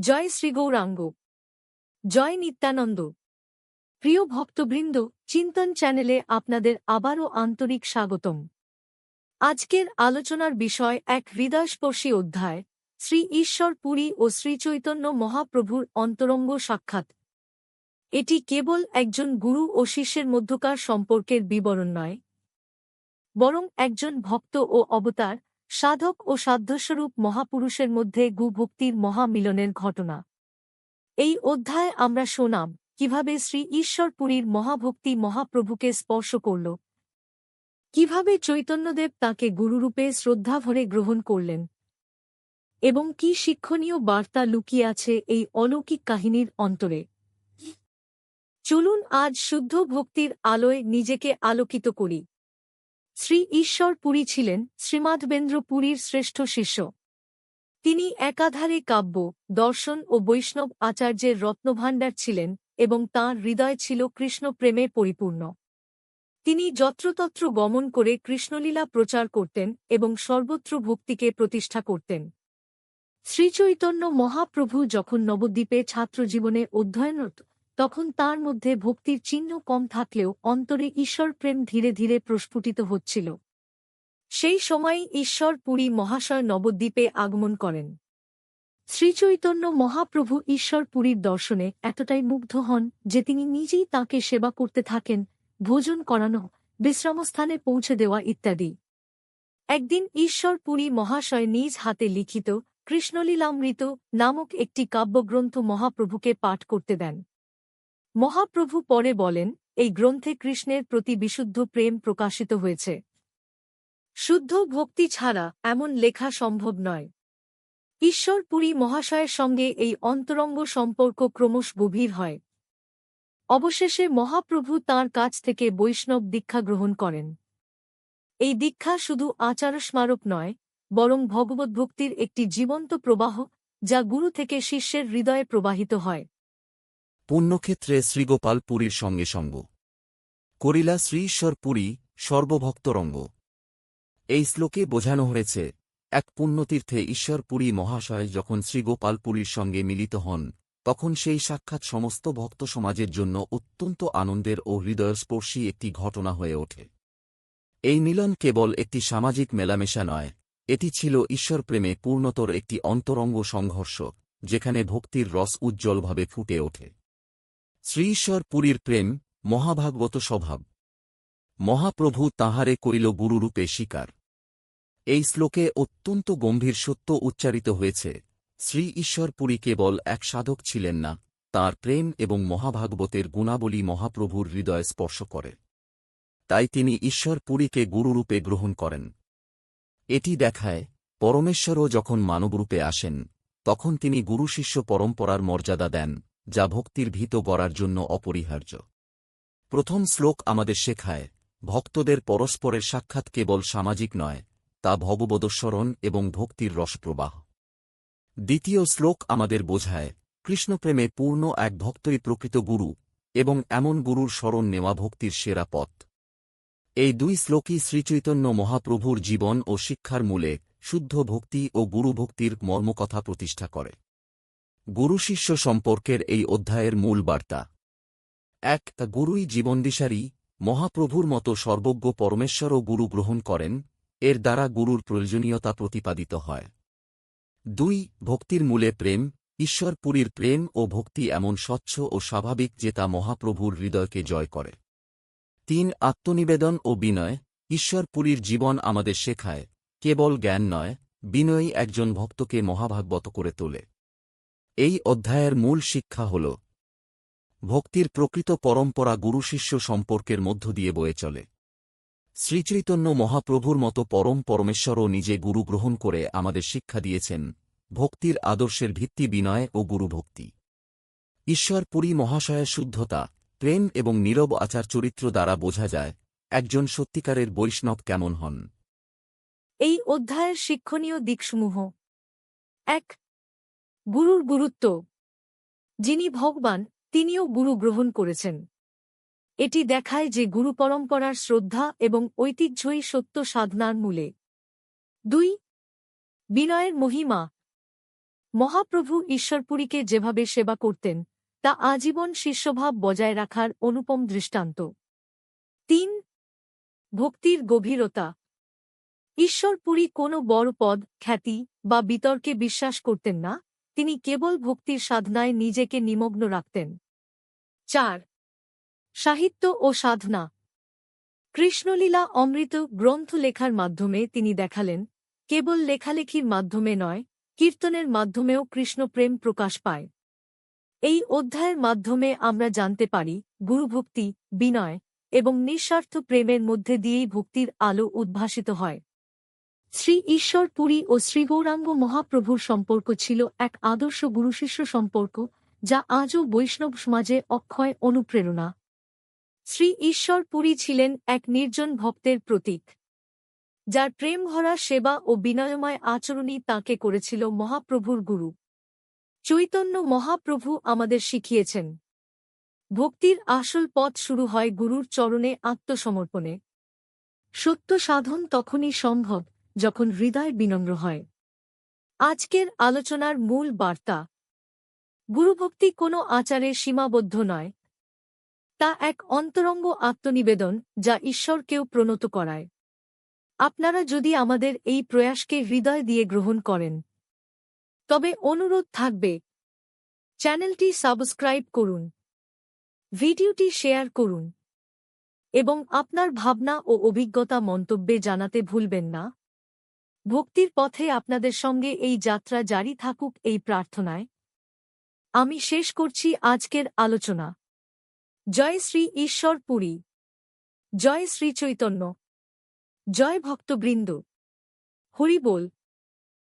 জয় শ্রী গৌরাঙ্গ। জয় নিত্যানন্দ। প্রিয় ভক্তবৃন্দ, চিন্তন চ্যানেলে আপনাদের আবারও আন্তরিক স্বাগতম। আজকের আলোচনার বিষয় এক হৃদয়স্পর্শী অধ্যায়, শ্রী ঈশ্বর পুরী ও শ্রীচৈতন্য মহাপ্রভুর অন্তরঙ্গ সাক্ষাৎ। এটি কেবল একজন গুরু ও শিষ্যের মধ্যকার সম্পর্কের বিবরণ নয়, বরং একজন ভক্ত ও অবতার সাধক ও সাধ্যস্বরূপ মহাপুরুষের মধ্যে গুভক্তির মহামিলনের ঘটনা। এই অধ্যায়ে আমরা শোনাম কীভাবে শ্রী ঈশ্বরপুরীর মহাভক্তি মহাপ্রভুকে স্পর্শ করল। কীভাবে চৈতন্যদেব তাকে গুরুরূপে শ্রদ্ধাভরে গ্রহণ করলেন। এবং কি শিক্ষণীয় বার্তা লুকিয়ে আছে এই অলৌকিক কাহিনীর অন্তরে। চলুন আজ শুদ্ধ ভক্তির আলোয় নিজেকে আলোকিত করি। শ্রী ঈশ্বর পুরী ছিলেন শ্রীমাধবেন্দ্র পুরীর শ্রেষ্ঠ শিষ্য। তিনি একাধারে কাব্য, দর্শন ও বৈষ্ণব আচার্যের রত্নভাণ্ডার ছিলেন এবং তাঁর হৃদয় ছিল কৃষ্ণ প্রেমে পরিপূর্ণ। তিনি যত্রতত্র গমন করে কৃষ্ণলীলা প্রচার করতেন এবং সর্বত্র ভক্তিকে প্রতিষ্ঠা করতেন। শ্রীচৈতন্য মহাপ্রভু যখন নবদ্বীপে ছাত্রজীবনে অধ্যয়নরত তখন তার মধ্যে ভক্তির চিহ্ন কম থাকলেও অন্তরে ঈশ্বর প্রেম ধীরে ধীরে প্রস্ফুটিত হচ্ছিল। সেই সময় ঈশ্বর পুরী মহাশয় নবদ্বীপে আগমন করেন। শ্রীচৈতন্য মহাপ্রভু ঈশ্বর পুরীর দর্শনে এতটাই মুগ্ধ হন যে তিনি নিজেই তাকে সেবা করতে থাকেন, ভোজন করানো, বিশ্রামস্থানে পৌঁছে দেওয়া ইত্যাদি। একদিন ঈশ্বর পুরী মহাশয় নিজ হাতে লিখিত কৃষ্ণলীলামৃত নামক একটি কাব্যগ্রন্থ মহাপ্রভুকে পাঠ করতে দেন। মহাপ্রভু পরে বলেন, এই গ্রন্থে কৃষ্ণের প্রতি বিশুদ্ধ প্রেম প্রকাশিত হয়েছে। শুদ্ধ ভক্তি ছাড়া এমন লেখা সম্ভব নয়। ঈশ্বর পুরী মহাশয়ের সঙ্গে এই অন্তরঙ্গ সম্পর্ক ক্রমশ গভীর হয়। অবশেষে মহাপ্রভু তাঁর কাছ থেকে বৈষ্ণব দীক্ষা গ্রহণ করেন। এই দীক্ষা শুধু আচারস্মারক নয়, বরং ভগবদ্ভক্তির একটি জীবন্ত প্রবাহ, যা গুরু থেকে শিষ্যের হৃদয়ে প্রবাহিত হয়। পুণ্যক্ষেত্রে শ্রীগোপাল পুরীর সঙ্গে সঙ্গ। করিলা শ্রী ঈশ্বর পুরী সর্বভক্তরঙ্গ। এই শ্লোকে বোঝানো হয়েছে, এক পুণ্যতীর্থে ঈশ্বর পুরী মহাশয় যখন শ্রীগোপাল পুরীর সঙ্গে মিলিত হন, তখন সেই সাক্ষাৎ সমস্ত ভক্ত সমাজের জন্য অত্যন্ত আনন্দের ও হৃদয়স্পর্শী একটি ঘটনা হয়ে ওঠে। এই মিলন কেবল একটি সামাজিক মেলামেশা নয়, এটি ছিল ঈশ্বর প্রেমে পূর্ণতর একটি অন্তরঙ্গ সংঘর্ষ, যেখানে ভক্তির রস উজ্জ্বলভাবে ফুটে ওঠে। শ্রী ঈশ্বর পুরীর প্রেম, মহাভাগবত স্বভাব। মহাপ্রভু তাহারে করিল গুরুরূপে শিকার এই শ্লোকে অত্যন্ত গম্ভীর সত্য উচ্চারিত হয়েছে শ্রী ঈশ্বর পুরী কেবল এক সাধক ছিলেন না, তার প্রেম এবং মহাভাগবতের গুণাবলী মহাপ্রভুর হৃদয় স্পর্শ করে। তাই তিনি ঈশ্বর পুরীকে গুরুরূপে গ্রহণ করেন। এটি দেখায়, পরমেশ্বরও যখন মানবরূপে আসেন, তখন তিনি গুরু শিষ্য পরম্পরার মর্যাদা দেন। যা ভক্তির ভীত গড়ার জন্য অপরিহার্য। প্রথম শ্লোক আমাদের শেখায়, ভক্তদের পরস্পরের সাক্ষাৎ কেবল সামাজিক নয়, তা ভগবদস্মরণ এবং ভক্তির রসপ্রবাহ। দ্বিতীয় শ্লোক আমাদের বোঝায়, কৃষ্ণপ্রেমে পূর্ণ এক ভক্তই প্রকৃত গুরু এবং এমন গুরুর স্মরণ নেওয়া ভক্তির সেরা পথ। এই দুই শ্লোকই শ্রীচৈতন্য মহাপ্রভুর জীবন ও শিক্ষার মূলে শুদ্ধ ভক্তি ও গুরুভক্তির মর্মকথা প্রতিষ্ঠা করে। গুরু শিষ্য সম্পর্কের এই অধ্যায়ের মূল বার্তা। এক, গুরুই জীবনদিশারী, মহাপ্রভুর মতো সর্বজ্ঞ পরমেশ্বরও গুরু গ্রহণ করেন, এর দ্বারা গুরুর প্রয়োজনীয়তা প্রতিপাদিত হয়। দুই, ভক্তির মূলে প্রেম ঈশ্বরপুরীর প্রেম ও ভক্তি এমন স্বচ্ছ ও স্বাভাবিক যে তা মহাপ্রভুর হৃদয়কে জয় করে। তিন, আত্মনিবেদন ও বিনয় ঈশ্বরপুরীর জীবন আমাদের শেখায়, কেবল জ্ঞান নয় বিনয়ী একজন ভক্তকে মহাভাগবত করে তোলে। এই অধ্যায়ের মূল শিক্ষা হল, ভক্তির প্রকৃত পরম্পরা গুরুশিষ্য সম্পর্কের মধ্য দিয়ে বয়ে চলে। শ্রীচৈতন্য মহাপ্রভুর মতো পরম পরমেশ্বরও নিজে গুরু গ্রহণ করে আমাদের শিক্ষা দিয়েছেন, ভক্তির আদর্শের ভিত্তি বিনয় ও গুরুভক্তি ঈশ্বর পুরী মহাশয়ের শুদ্ধতা, প্রেম এবং নীরব আচার চরিত্র দ্বারা বোঝা যায়, একজন সত্যিকারের বৈষ্ণব কেমন হন। এই অধ্যায়ের শিক্ষণীয় দিকসমূহ। এক গুরুর গুরুত্ব। যিনি ভগবান, তিনিও গুরু গ্রহণ করেছেন। এটি দেখায় যে গুরু পরম্পরার শ্রদ্ধা এবং ঐতিহ্যই সত্য সাধনার মূলে। দুই, বিনয়ের মহিমা। মহাপ্রভু ঈশ্বরপুরীকে যেভাবে সেবা করতেন, তা আজীবন শিষ্যভাব বজায় রাখার অনুপম দৃষ্টান্ত। তিন, ভক্তির গভীরতা। ঈশ্বরপুরী কোনো বড় পদ, খ্যাতি বা বিতর্কে বিশ্বাস করতেন না। তিনি কেবল ভক্তির সাধনায় নিজেকে নিমগ্ন রাখতেন। চার, সাহিত্য ও সাধনা। কৃষ্ণলীলা অমৃত গ্রন্থ লেখার মাধ্যমে তিনি দেখালেন, কেবল লেখালেখির মাধ্যমে নয়, কীর্তনের মাধ্যমেও কৃষ্ণপ্রেম প্রকাশ পায়। এই অধ্যায়ের মাধ্যমে আমরা জানতে পারি গুরুভক্তি বিনয় এবং নিঃস্বার্থ প্রেমের মধ্যে দিয়েই ভক্তির আলো উদ্ভাসিত হয়। শ্রী ঈশ্বর পুরী ও শ্রীগৌরাঙ্গ মহাপ্রভুর সম্পর্ক ছিল এক আদর্শ গুরুশিষ্য সম্পর্ক, যা আজও বৈষ্ণব সমাজে অক্ষয় অনুপ্রেরণা। শ্রী ঈশ্বর পুরী ছিলেন এক নির্জন ভক্তের প্রতীক। যার প্রেম ভরা সেবা ও বিনয়ময় আচরণই তাঁকে করেছিল মহাপ্রভুর গুরু। চৈতন্য মহাপ্রভু আমাদের শিখিয়েছেন, ভক্তির আসল পথ শুরু হয় গুরুর চরণে আত্মসমর্পণে। সত্য সাধন তখনই সম্ভব যখন হৃদয় বিনম্র হয়। আজকের আলোচনার মূল বার্তা, গুরুভক্তি কোনো আচারে সীমাবদ্ধ নয়। তা এক অন্তরঙ্গ আত্মনিবেদন যা ঈশ্বরকেও প্রণত করায়। আপনারা যদি আমাদের এই প্রয়াসকে হৃদয় দিয়ে গ্রহণ করেন। তবে অনুরোধ থাকবে, চ্যানেলটি সাবস্ক্রাইব করুন, ভিডিওটি শেয়ার করুন, এবং আপনার ভাবনা ও অভিজ্ঞতা মন্তব্যে জানাতে ভুলবেন না। ভক্তির পথে আপনাদের সঙ্গে এই যাত্রা জারি থাকুক এই প্রার্থনায়। আমি শেষ করছি আজকের আলোচনা। জয় শ্রী ঈশ্বর পুরী। জয় শ্রী চৈতন্য। জয় ভক্তবৃন্দ। হরি বল